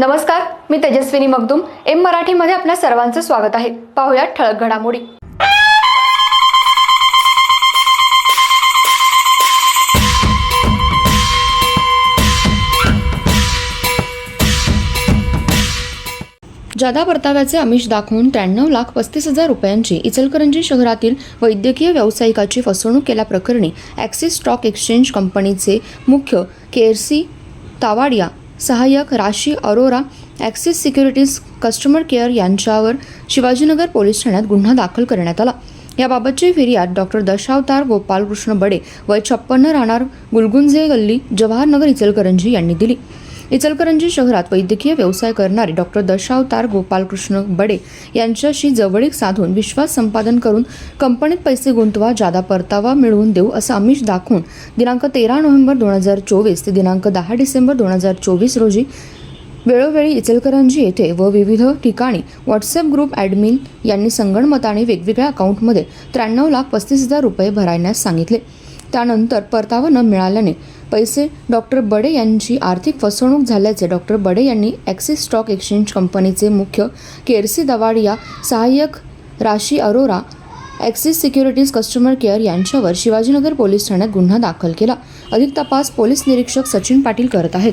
नमस्कार मी तेजस्विनी मगदुम. एम मराठीमध्ये आपल्या सर्वांचं स्वागत आहे. पाहुयात ठळक घडामोडी. जादा परताव्याचे आमिष दाखवून त्र्याण्णव लाख पस्तीस हजार रुपयांची इचलकरंजी शहरातील वैद्यकीय व्यावसायिकाची फसवणूक केल्याप्रकरणी ॲक्सिस स्टॉक एक्सचेंज कंपनीचे मुख्य केरसी तावाडिया सहाय्यक Rashi Arora Axis securities customer care यांच्यावर शिवाजीनगर पोलीस ठाण्यात गुन्हा दाखल करण्यात आला. याबाबतची फिर्याद डॉक्टर दशावतार गोपालकृष्ण बडे वय छप्पन्न राहणार गुलगुंजे गल्ली जवाहरनगर इचलकरंजी यांनी दिली. इचलकरंजी शहरात वैद्यकीय व्यवसाय करणारे डॉक्टर दशावतार गोपालकृष्ण बडे यांच्याशी जवळीक साधून विश्वास संपादन करून कंपनीत पैसे गुंतवा जादा परतावा मिळवून देऊ असं आमिष दाखवून दिनांक तेरा नोव्हेंबर दोन हजार चोवीस ते दिनांक दहा डिसेंबर दोन हजार चोवीस रोजी वेळोवेळी इचलकरंजी येथे व विविध ठिकाणी व्हॉट्सअप ग्रुप ॲडमिन यांनी संगणमताने वेगवेगळ्या अकाउंटमध्ये त्र्याण्णव लाख पस्तीस हजार रुपये भरायण्यास सांगितले. त्यानंतर परतावा न मिळाल्याने पैसे डॉक्टर बडे यांची आर्थिक फसवणूक झाल्याचे डॉक्टर बडे यांनी ॲक्सिस स्टॉक एक्सचेंज कंपनीचे मुख्य केरसी दवाडिया सहाय्यक Rashi Arora Axis securities customer care यांच्यावर शिवाजीनगर पोलीस ठाण्यात गुन्हा दाखल केला. अधिक तपास पोलीस निरीक्षक सचिन पाटील करत आहेत.